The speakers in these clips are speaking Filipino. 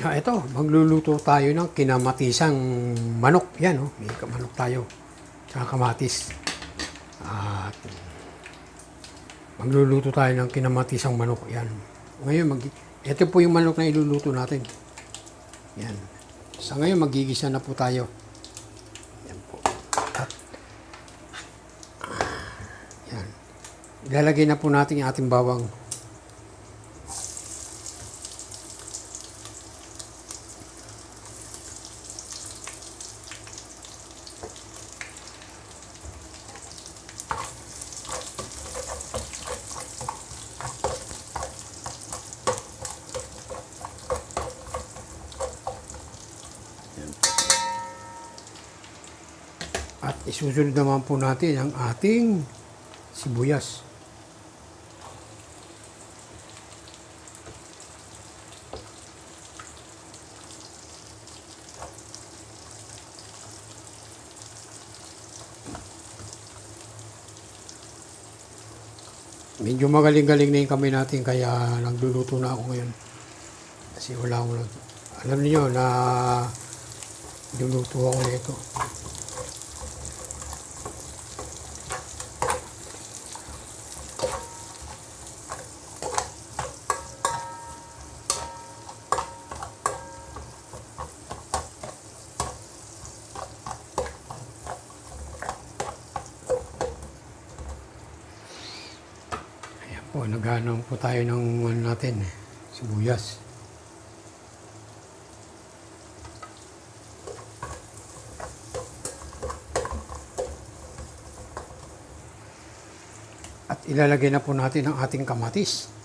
Ah, ito, magluluto tayo ng kinamatisang manok. Yan, oh, may manok tayo. Tsaka kamatis. At magluluto tayo ng kinamatisang manok. Yan. Ngayon, mag, ito po yung manok na iluluto natin. Yan. Sa ngayon, magigisa na po tayo. Yan po. At, yan. Ilalagay na po natin yung ating bawang. At isusunod naman po natin ang ating sibuyas. Medyo magaling-galing na yung kamay natin kaya nagluluto na ako ngayon. Kasi wala akong. Alam niyo na luluto ako nito. Po, naghanong po tayo ng ano natin, eh, sibuyas. At ilalagay na po natin ang ating kamatis.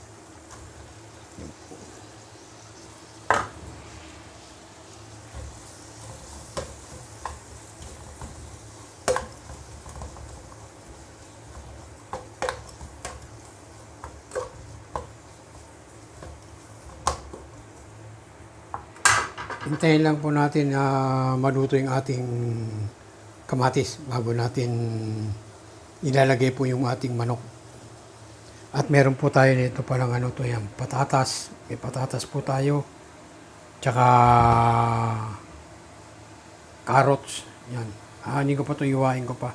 Hintayin lang po natin na maluto yung ating kamatis bago natin ilalagay po yung ating manok. At meron po tayo nito parang ano to yan, patatas. May patatas po tayo. Tsaka carrots. Yan. Aanin ko pa to, iwain ko pa.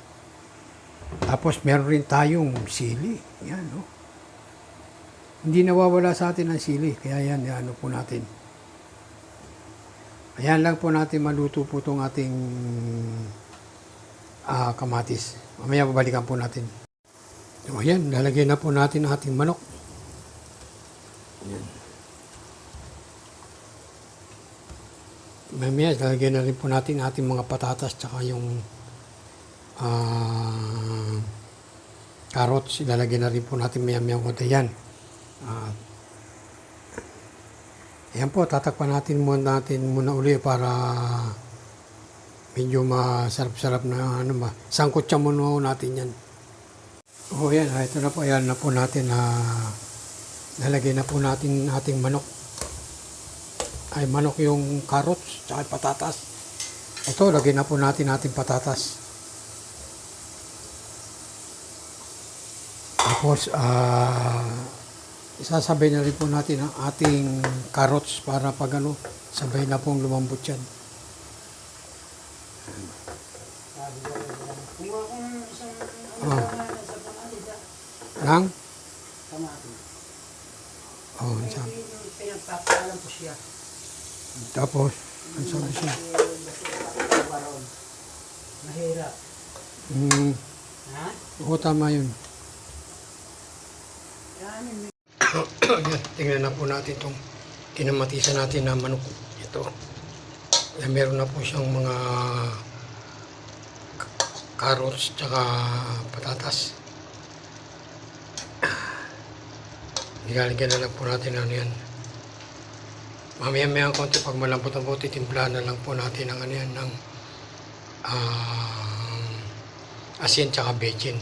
Tapos meron rin tayong sili. Yan, no? Hindi nawawala sa atin ang sili. Kaya yan, ano po natin. Ayan lang po natin maluto po itong ating ah, kamatis. Mamaya babalikan po natin. O ayan, lalagyan na po natin ang ating manok. Ayan. Mamaya lalagyan na rin po natin ating mga patatas tsaka yung ah, carrots. Ilalagyan na rin po natin maya-maya konti yan. At Ayan po, tatakpan natin muna natin muna uli para medyo masarap-sarap na ano ba. Sangkot siya muna natin yan. O yan, ah, ito na po. Ayan na po natin na nalagay na po natin ating manok. Ay, manok yung carrots, tsaka patatas. Ito, lagay na po natin ating patatas. Tapos, ah, isasabay na rin po natin ang ating carrots para pag ano, sabay na pong lumambot yan. Isang pangalita. Nang? Oh, ang sabi. Yung pinagpapalam ko siya. Tapos, ang sabi siya. Mahirap. Hmm, Ha? oo, tama yun. Yan, tingnan na po natin itong kinamatisan natin na manok. Ito. Ayan, meron na po siyang mga carrots tsaka patatas. Nilalagyan na lang po natin ano yan. Mamaya-maya konti pag malambot ang buti, timplahan na lang po natin ang ano yan ng ah, asin tsaka bechin.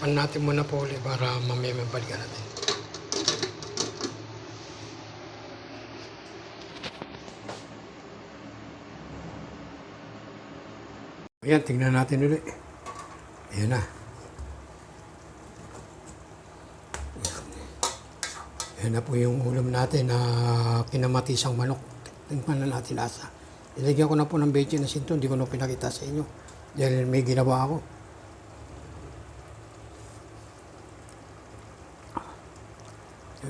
Tapan natin muna po ulit para mamaya mabalikan natin. Ayan, tingnan natin ulit. Ayan na. Ayan Yan na po yung ulam natin na kinamatisang manok. Tingnan na natin lasa. Ilagyan ko na po ng beche na sinto. Hindi ko na pinakita sa inyo. Dahil may ginawa ako.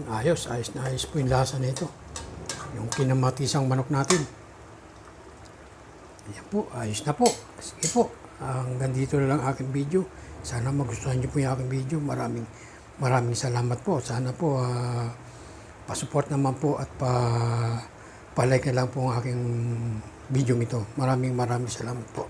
Yan, ayos. Ayos na ayos po yung lasa nito. Yung kinamatisang manok natin. Ayan po. Ayos na po. Sige po. Hanggang dito na lang aking video. Sana magustuhan niyo po yung aking video. Maraming maraming salamat po. Sana po ah, pa-support naman po at pa pa-like na lang po ang aking video ito. Maraming maraming salamat po.